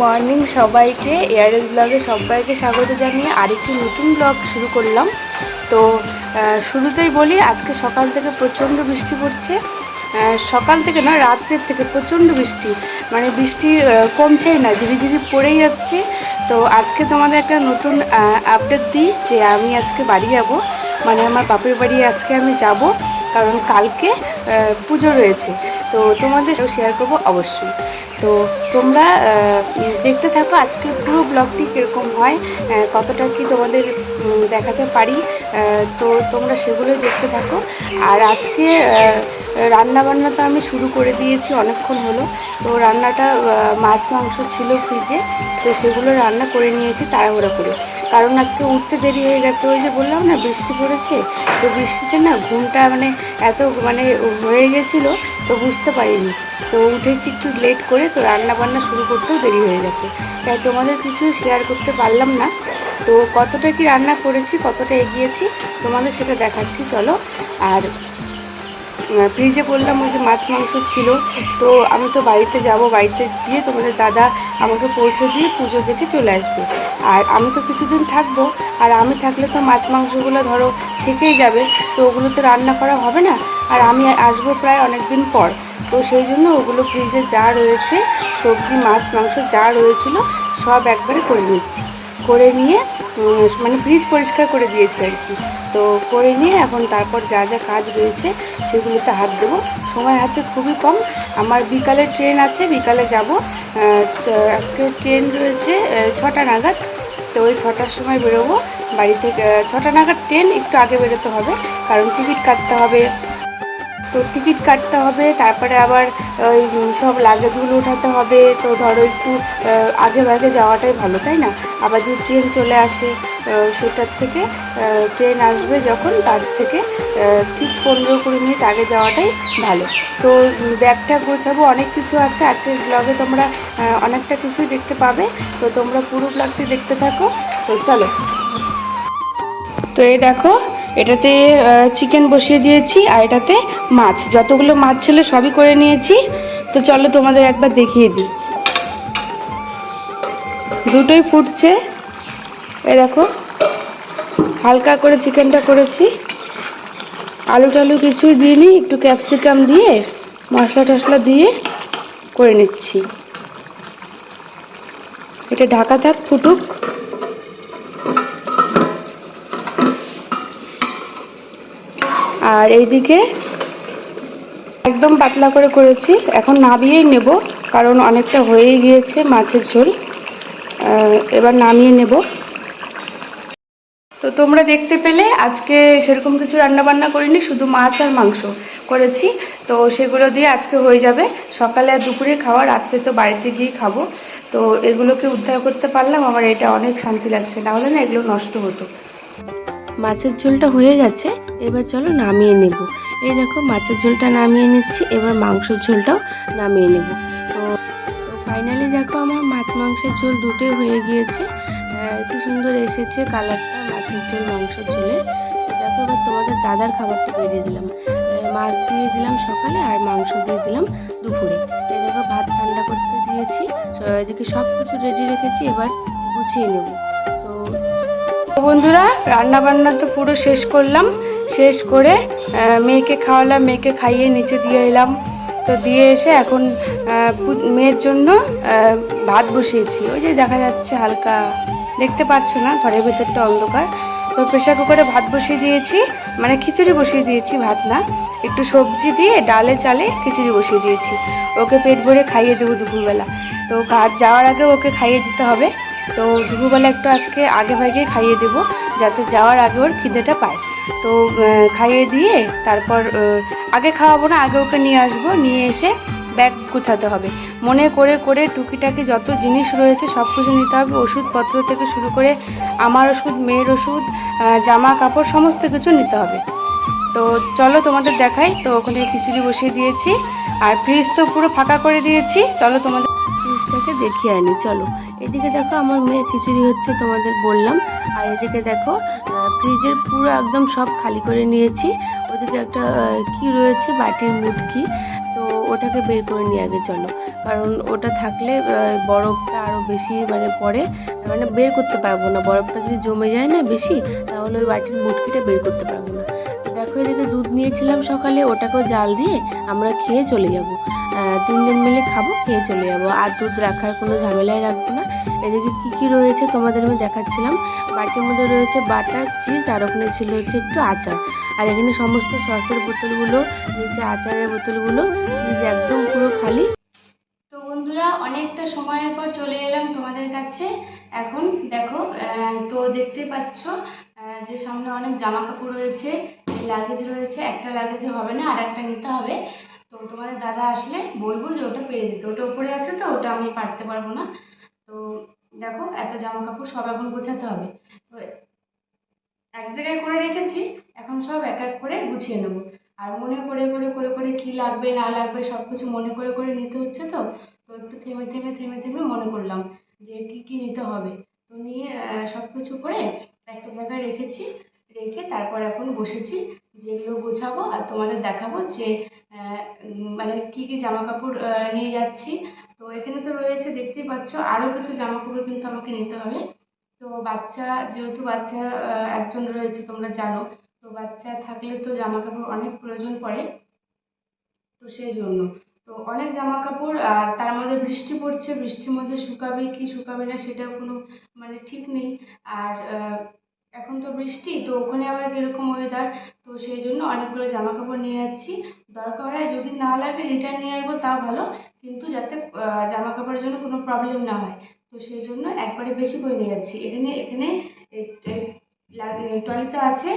Morning সবাইকে এয়ারএস ব্লগে সবাইকে স্বাগত জানিয়ে আরেকটি নতুন ব্লগ শুরু করলাম। তো শুরুতেই বলি, আজকে সকাল থেকে প্রচণ্ড বৃষ্টি পড়ছে। সকাল থেকে না, রাত্রের থেকে প্রচণ্ড বৃষ্টি। মানে বৃষ্টি কমছেই না, ঝিরিঝিরি পড়েই যাচ্ছে। তো আজকে তোমাদের একটা নতুন আপডেট দিই যে আমি আজকে বাড়ি যাব। মানে আমার বাপের বাড়ি আজকে আমি যাব, কারণ কালকে পুজো রয়েছে। তো তোমাদের শেয়ার করব অবশ্যই। তো তোমরা দেখতে থাকো আজকে পুরো ব্লগটি কীরকম হয় কতটা কি তোমাদের দেখাতে পারি তো তোমরা সেগুলোই দেখতে থাকো। আর আজকে রান্না বান্না তো আমি শুরু করে দিয়েছি অনেকক্ষণ হলো। তো রান্নাটা মাছ মাংস ছিল ফ্রিজে তো সেগুলো রান্না করে নিয়েছি, তাড়াহুড়া করে। কারণ আজকে উঠতে দেরি হয়ে গেছে, ওই যে বললাম না, বৃষ্টি পড়েছে, তো বৃষ্টিতে না ঘুমটা মানে এত মানে হয়ে গেছিল, তো বুঝতে পারিনি। তো উঠেছি একটু লেট করে, তো রান্না বান্না শুরু করতেও দেরি হয়ে গেছে। তাই তোমাদের কিছু শেয়ার করতে পারলাম না। তো কতটা কি রান্না করেছি, কতটা এগিয়েছি, তোমাদের সেটা দেখাচ্ছি, চলো। আর ফ্রিজে বললাম ওই যে মাছ মাংস ছিল, তো আমি তো বাড়িতে যাব, বাড়িতে গিয়ে তোমাদের দাদা আমাকে পৌঁছে দিয়ে পুজো দেখে চলে আসবে। আর আমি তো কিছুদিন থাকব, আর আমি থাকলে তো মাছ মাংসগুলো ধরো থেকেই যাবে, তো ওগুলো তো রান্না করা হবে না। আর আমি আসব প্রায় অনেক দিন পর। তো সেই জন্য ওগুলো ফ্রিজে যা রয়েছে, সবজি, মাছ, মাংস যা রয়েছিল, সব একবারে করে নিচ্ছি। করে নিয়ে মানে ফ্রিজ পরিষ্কার করে দিয়েছি আর কি। তো করে নিয়ে এখন তারপর যা যা কাজ রয়েছে, সেগুলোতে হাত দেবো। সময় হাতে খুবই কম। আমার বিকালে ট্রেন আছে, বিকালে যাব। আজকে ট্রেন রয়েছে ছটা নাগাদ। তো ওই ছটার সময় বেরোবো। বাড়ি থেকে ছটা নাগাদ ট্রেন, একটু আগে বেরোতে হবে, কারণ টিকিট কাটতে হবে। তো টিকিট কাটতে হবে, তারপরে আবার, ওই সব লাগেজগুলো উঠাতে হবে। তো ধরো একটু আগে ভাগে যাওয়াটাই ভালো, তাই না? আবার যদি ট্রেন চলে আসে সেটার থেকে ট্রেন আসবে যখন, তার থেকে ঠিক পনেরো কুড়ি মিনিট আগে যাওয়াটাই ভালো। তো ব্যাগটা গোছাবো, অনেক কিছু আছে আজকের ব্লগে তোমরা অনেকটা কিছুই দেখতে পাবে। তো তোমরা পুরো ব্লগটি দেখতে থাকো। তো চলো। তো এই দেখো এটাতে চিকেন বসিয়ে দিয়েছি আর এটাতে মাছ। যতগুলো মাছ ছিল সবই করে নিয়েছি। তো চলো তোমাদের একবার দেখিয়ে দিই। দুটোই ফুটছে। এই দেখো, হালকা করে চিকেনটা করেছি। আলু টালু কিছুই দিইনি, একটু ক্যাপসিকাম দিয়ে, মশলা টশলা দিয়ে করে নিচ্ছি। এটা ঢাকা থাক, ফুটুক। আর এইদিকে একদম পাতলা করে করেছি। এখন নামিয়েই নেব, কারণ অনেকটা হয়েই গিয়েছে মাছের ঝোল। এবার নামিয়ে নেব। তো তোমরা দেখতে পেলে, আজকে সেরকম কিছু রান্না বান্না করিনি, শুধু মাছ আর মাংস করেছি। তো সেগুলো দিয়ে আজকে হয়ে যাবে। সকালে আর দুপুরে খাওয়া, রাত্রে তো বাড়িতে গিয়ে খাব। তো এগুলোকে উদ্ধার করতে পারলাম আমার এটা অনেক শান্তি লাগছে। না হলে না এগুলো নষ্ট হতো। মাছের ঝোলটা হয়ে গেছে, এবার চলো নামিয়ে নেব। এই দেখো মাছের ঝোলটা নামিয়ে নিচ্ছি, এবার মাংসের ঝোলটাও নামিয়ে নেব। তো ফাইনালি দেখো আমার মাছ মাংসের ঝোল দুটোই হয়ে গিয়েছে। কি সুন্দর এসেছে কালারটা মাছের ঝোল, মাংসের ঝোলে। দেখো এবার তোমাদের দাদার খাবারটা বেরিয়ে দিলাম। মাছ দিয়ে দিলাম সকালে আর মাংস দিয়ে দিলাম দুপুরে। এই দেখো ভাত ঠান্ডা করতে দিয়েছি। এদিকে সব কিছু রেডি রেখেছি, এবার গুছিয়ে নেব। বন্ধুরা রান্না বান্না তো পুরো শেষ করলাম। শেষ করে মেয়েকে খাওয়ালাম, মেয়েকে খাইয়ে নিচে দিয়ে এলাম। তো দিয়ে এসে এখন মেয়ের জন্য ভাত বসিয়েছি। ওই যে দেখা যাচ্ছে হালকা, দেখতে পাচ্ছ না? ঘরের ভেতরটা অন্ধকার। তো প্রেশার কুকারে ভাত বসিয়ে দিয়েছি। মানে খিচুড়ি বসিয়ে দিয়েছি, ভাত না। একটু সবজি দিয়ে ডালে চালে খিচুড়ি বসিয়ে দিয়েছি। ওকে পেট ভরে খাইয়ে দেবো দুপুরবেলা। তো কাজ যাওয়ার আগে ওকে খাইয়ে দিতে হবে। তো দুপুরবেলা একটু আজকে আগে ভাগে খাইয়ে দেবো, যাতে যাওয়ার আগে ওর খিদেটা পায়। তো খাইয়ে দিয়ে তারপর আগে খাওয়াবো না, আগে ওকে নিয়ে আসব, নিয়ে এসে ব্যাগ গুছাতে হবে। মনে করে করে টুকিটাকি যত জিনিস রয়েছে সব কিছু নিতে হবে, ওষুধপত্র থেকে শুরু করে আমার ওষুধ, মেয়ের ওষুধ জামা কাপড়, সমস্ত কিছু নিতে হবে। তো চলো তোমাদের দেখাই, তো ওখানে খিচুড়ি বসিয়ে দিয়েছি, আর ফ্রিজ তো পুরো ফাঁকা করে দিয়েছি, চলো তোমাদের ফ্রিজটাকে দেখিয়ে আনি। চলো, এদিকে দেখো আমার মেয়ে খিচুড়ি হচ্ছে তোমাদের বললাম। আর এদিকে দেখো ফ্রিজের পুরো একদম সব খালি করে নিয়েছি। ওদিকে একটা কি রয়েছে, বাটির মুটকি। তো ওটাকে বের করে নিয়ে আগে, চলো। কারণ ওটা থাকলে বরফটা আরও বেশি মানে পরে মানে বের করতে পারব না। বরফটা যদি জমে যায় না বেশি, তাহলে ওই বাটির মুটকিটা বের করতে পারব না। দেখো এদিকে দুধ নিয়েছিলাম সকালে, ওটাকেও জাল দিয়ে আমরা খেয়ে চলে যাব। তিনজন মিলে খাব, খেয়ে চলে যাব। আর দুধ রাখার কোনো ঝামেলাই রাখব না। এদিকে কি কি রয়েছে তোমাদের আমি দেখাচ্ছিলাম। বাটির মধ্যে রয়েছে বাটার, চিজ, আর ওখানে ছিল হচ্ছে একটু আচার। আর এখানে সমস্ত সসের বোতলগুলো, নিচে আচারের বোতলগুলো ফ্রিজ একদম পুরো খালি। তো বন্ধুরা, অনেকটা সময়ের পর চলে এলাম তোমাদের কাছে। এখন দেখো তো দেখতে পাচ্ছ যে সামনে অনেক জামা কাপড় রয়েছে লাগেজ রয়েছে, একটা লাগেজে হবে না আর একটা নিতে হবে। তো তোমাদের দাদা আসলে বলব যে ওটা পেরে দিতে। ওটা উপরে আছে তো, ওটা আমি পারতে পারব না। তো দেখো, এত জামা কাপড় সব এখন গোছাতে হবে। তো এক জায়গায় করে রেখেছি, এখন সব এক এক করে গুছিয়ে নেব। আর মনে করে করে করে করে কি লাগবে, না লাগবে, সব কিছু মনে করে করে নিতে হচ্ছে তো। তো একটু থেমে থেমে থেমে থেমে মনে করলাম যে কি কি নিতে হবে। তো নিয়ে সব কিছু করে একটা জায়গায় রেখেছি, রেখে তারপর এখন বসেছি। যেগুলো গোছাবো আর তোমাদের দেখাবো যে মানে কি কি জামা কাপড় নিয়ে যাচ্ছি। তো এখানে তো রয়েছে, দেখতেই পাচ্ছ আরও কিছু জামা কাপড় কিন্তু আমাকে নিতে হবে। তো বাচ্চা, যেহেতু বাচ্চা একজন রয়েছে, তোমরা জানো। তো বাচ্চা থাকলে তো জামা কাপড় অনেক প্রয়োজন পড়ে। তো সেই জন্য। তো অনেক জামা কাপড় আর তার মধ্যে বৃষ্টি পড়ছে, বৃষ্টির মধ্যে শুকাবে কি শুকাবে না সেটাও কোনো মানে ঠিক নেই। আর এখন তো বৃষ্টি, তো ওখানে আবার কীরকম ওয়েদার তো সেই জন্য অনেকগুলো জামা কাপড় নিয়ে যাচ্ছি। দরকার হয় যদি না লাগে রিটার্ন নিয়ে আসব, তাও ভালো। কিন্তু যাতে জামা কাপড়ের জন্য কোনো প্রবলেম না হয়। তো সেই জন্য একবারে বেশি করে নিয়ে যাচ্ছি। এখানে এখানে ট্রলিতে আছে।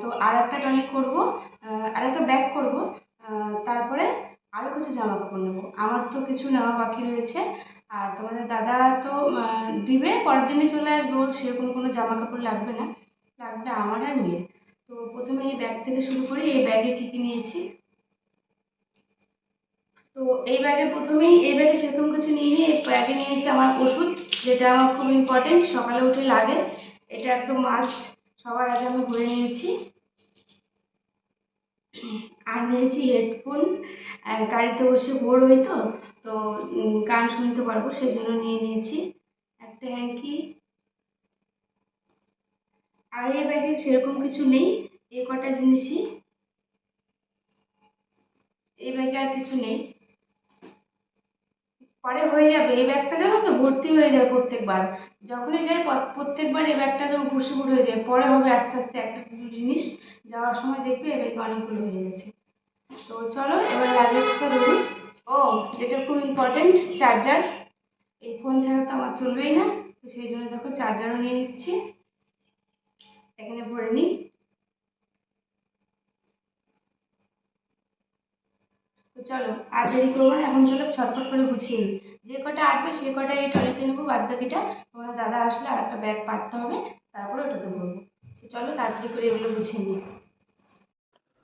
তো আর একটা ট্রলি করব আর একটা ব্যাগ করব। তারপরে আরও কিছু জামা কাপড় নেব। আমার তো কিছু নেওয়া বাকি রয়েছে। আর তোমাদের দাদা তো দিবে, পরের দিনে চলে আসব ওর, সেরকম কোনো জামা কাপড় লাগবে না, লাগবে আমার আর মেয়ের। তো প্রথমে এই ব্যাগ থেকে শুরু করি এই ব্যাগে কী কী নিয়েছি? তো এই ব্যাগে প্রথমেই, এই ব্যাগে সেরকম কিছু নিয়ে এই ব্যাগে নিয়েছি আমার ওষুধ, যেটা আমার খুব ইম্পর্টেন্ট সকালে উঠে লাগে, এটা একদম মাস্ট সবার আগে আমি ভরে নিয়েছি। আর নিয়েছি হেডফোন গাড়িতে বসে বোর হই তো গান শুনতে পারব জন্য নিয়ে নিয়েছি। একটা হ্যাঙ্কি। আর এই ব্যাগে সেরকম কিছু নেই এই কটা জিনিসই। এই ব্যাগে আর কিছু নেই। পরে হয়ে যাবে এই ব্যাগটা জানো তো, ভর্তি হয়ে যায় প্রত্যেকবার। যখনই যাই প্রত্যেকবার এই ব্যাগটা তো ভুসি হয়ে যায়। পরে হবে আস্তে আস্তে একটা কিছু জিনিস। যাওয়ার সময় দেখবে এই ব্যাগে অনেকগুলো হয়ে গেছে। তো চলো, এবার লাগেজটা ধরি। ও যেটা খুব ইম্পর্টেন্ট চার্জার এই ফোন ছাড়া তো আমার চলবেই না, তো সেই জন্য দেখো চার্জারও নিয়ে নিচ্ছি। এখানে ভরে নিই। তো চলো, আর দেরি করব না, এখন চলো ছটফট করে গুছিয়ে নিই। যে কটা আটবে সে কটা এই টলিতে নেব, বাদ বাকিটা তোমার দাদা আসলে আর একটা ব্যাগ পাততে হবে, তারপরে ওটাতে ভরবো। তো চলো তাড়াতাড়ি করে এগুলো গুছিয়ে নিই।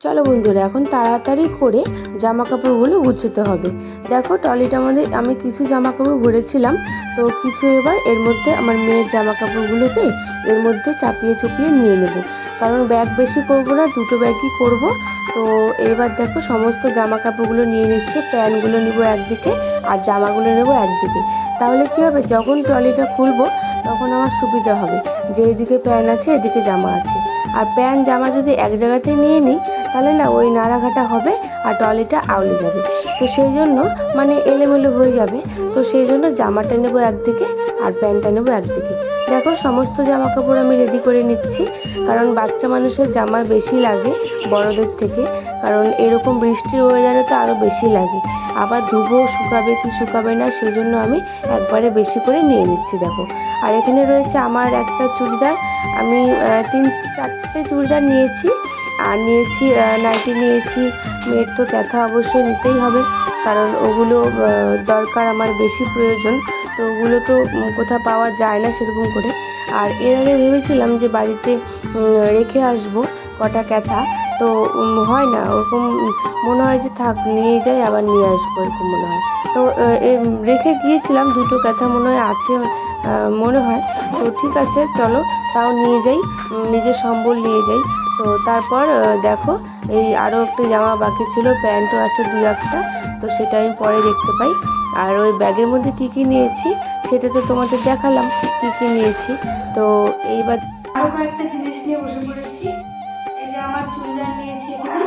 চলো বন্ধুরা, এখন তাড়াতাড়ি করে জামা কাপড়গুলো গুছোতে হবে। দেখো ট্রলিটার মধ্যে আমি কিছু জামা কাপড় ভরেছিলাম, তো কিছু এবার এর মধ্যে আমার মেয়ের জামা কাপড়গুলোকে এর মধ্যে চাপিয়ে চুপিয়ে নিয়ে নেব। কারণ ব্যাগ বেশি করব না, দুটো ব্যাগই করব। তো এবার দেখো, সমস্ত জামা কাপড়গুলো নিয়ে নিচ্ছে, প্যান্টগুলো নিব একদিকে আর জামাগুলো নেব একদিকে। তাহলে কী হবে, যখন ট্রলিটা খুলবো তখন আমার সুবিধা হবে। যে এদিকে প্যান্ট আছে, এদিকে জামা আছে। আর প্যান্ট, জামা যদি এক জায়গাতে নিয়ে নিই তাহলে না ওই নাড়াঘাটা হবে আর ট্রলিটা আউলে যাবে। তো সেই জন্য মানে এলোমেলো হয়ে যাবে। তো সেই জন্য জামাটা নেব একদিকে আর প্যান্টটা নেব একদিকে দেখো সমস্ত জামা কাপড় আমি রেডি করে নিচ্ছি। কারণ বাচ্চা মানুষের জামা বেশি লাগে বড়দের থেকে। কারণ এরকম বৃষ্টির ওয়েদারে তো আরও বেশি লাগে। আবার ধুবো, শুকাবে কি শুকাবে না সেই জন্য আমি একবারে বেশি করে নিয়ে নিচ্ছি, দেখো। আর এখানে রয়েছে আমার একটা চুড়িদার। আমি তিন, চারটে চুড়িদার নিয়েছি। আর নিয়েছি নাইটি নিয়েছি। মেয়ের তো ব্যথা অবশ্যই নিতেই হবে, কারণ ওগুলো দরকার আমার বেশি প্রয়োজন। তো ওগুলো তো কোথাও পাওয়া যায় না সেরকম করে। আর এর আগে ভেবেছিলাম যে বাড়িতে রেখে আসব কটা ক্যাথা। তো হয় না, ওরকম মনে হয় যে থাক নিয়ে যাই, আবার নিয়ে আসব এরকম মনে হয়। তো রেখে গিয়েছিলাম, দুটো ক্যাথা মনে হয় আছে মনে হয়। তো ঠিক আছে, চলো, তাও নিয়ে যাই নিজের সম্বল নিয়ে যাই। তো তারপর দেখো, এই আরও একটা জামা বাকি ছিল, প্যান্টও আছে দু একটা, তো সেটা আমি পরে দেখতে পাই। আর ওই ব্যাগের মধ্যে কী কী নিয়েছি, সেটা তো তোমাদের দেখালাম, কী কী নিয়েছি। তো এইবার আরও কয়েকটা জিনিস নিয়ে বসে পড়েছি। এই যে আমার চুড়িদার নিয়েছি এখানে।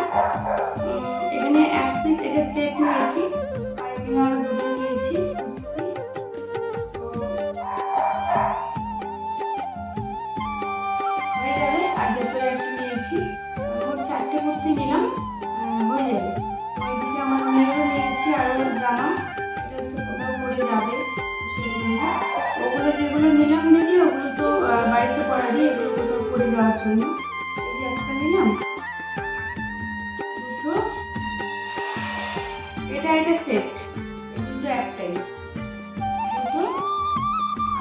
পরে যাওয়ার জন্য এই একটা নিলাম। দুটো এটা একটা সেট দুটো একটাই। দুটো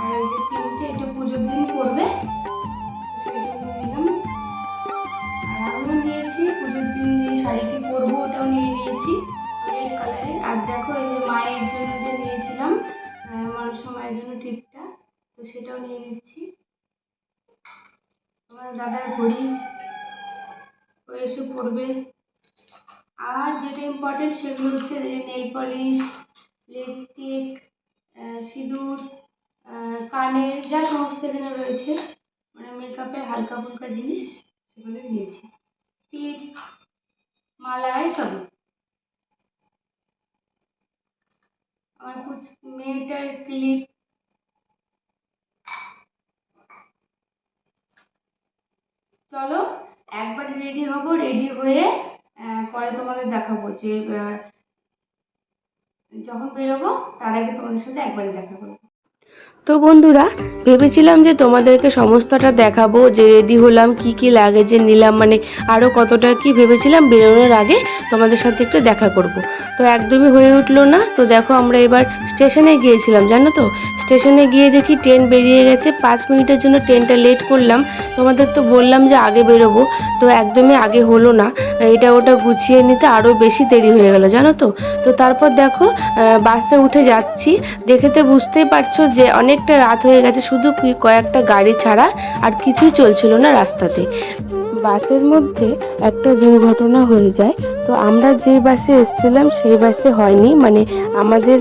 আর এই যে তিনটে এটা পুজোর দিন পড়বে। আর আমিও নিয়েছি পুজোর দিন যে শাড়িটি পরবো ওটাও নিয়ে নিয়েছি। রেড কালারের। আর দেখো এই যে মায়ের জন্য যে নিয়েছিলাম আহ, মানুষ মায়ের জন্য টিপটা তো সেটাও নিয়ে নিচ্ছি। দাদার ঘড়ি এসে পড়বে। আর যেটা ইম্পর্টেন্ট সেগুলো হচ্ছে নেল পলিশ লিপস্টিক সিঁদুর কানের যা সমস্ত এখানে রয়েছে মানে মেকআপের হালকা ফুলকা জিনিস সেগুলো নিয়েছি। টিপ মালা এসব আমার মেয়েটার ক্লিপ চলো, একবার রেডি হব রেডি হয়ে পরে তোমাদের দেখাবো যে যখন বেরোবো, তার আগে তোমাদের সাথে একবারে দেখা করব তো বন্ধুরা, ভেবেছিলাম যে তোমাদেরকে সমস্তটা দেখাবো, যে রেডি হলাম, কি কি লাগে যে নিলাম মানে আরও কতটা কি ভেবেছিলাম বেরোনোর আগে তোমাদের সাথে একটু দেখা করব। তো একদমই হয়ে উঠল না, তো দেখো আমরা এবার স্টেশনে গিয়েছিলাম, জানো তো? স্টেশনে গিয়ে দেখি ট্রেন বেরিয়ে গেছে, পাঁচ মিনিটের জন্য ট্রেনটা লেট করলাম। তোমাদের তো বললাম যে আগে বেরোবো, তো একদমই আগে হলো না। এটা ওটা গুছিয়ে নিতে আরও বেশি দেরি হয়ে গেল, জানো তো? তো তারপর দেখো বাসে উঠে যাচ্ছি। দেখেতে বুঝতেই পারছ যে অনেকটা রাত হয়ে গেছে, শুধু কয়েকটা গাড়ি ছাড়া আর কিছুই চলছিল না রাস্তাতে। বাসের মধ্যে একটা দুর্ঘটনা হয়ে যায়। তো আমরা যে বাসে এসেছিলাম, সেই বাসে হয়নি। মানে আমাদের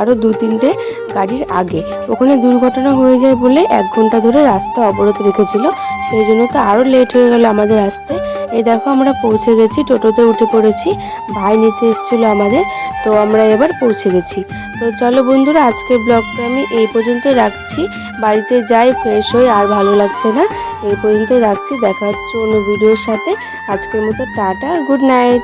আরও দু তিনটে গাড়ির আগে। ওখানে দুর্ঘটনা হয়ে যায় বলে এক ঘণ্টা ধরে রাস্তা অবরোধ রেখেছিল। সেই জন্য তো আরও লেট হয়ে গেল আমাদের আসতে। এই দেখো আমরা পৌঁছে গেছি, টোটোতে উঠে পড়েছি। ভাই নিতে এসেছিল আমাদের। তো আমরা এবার পৌঁছে গেছি। তো চলো বন্ধুরা, আজকের ব্লগটা আমি এই পর্যন্ত রাখছি। বাড়িতে যাই ফ্রেশ হই, আর ভালো লাগছে না, এই পর্যন্তই রাখছি। দেখা হচ্ছে অন্য ভিডিওর সাথে। আজকের মতো টাটা গুড নাইট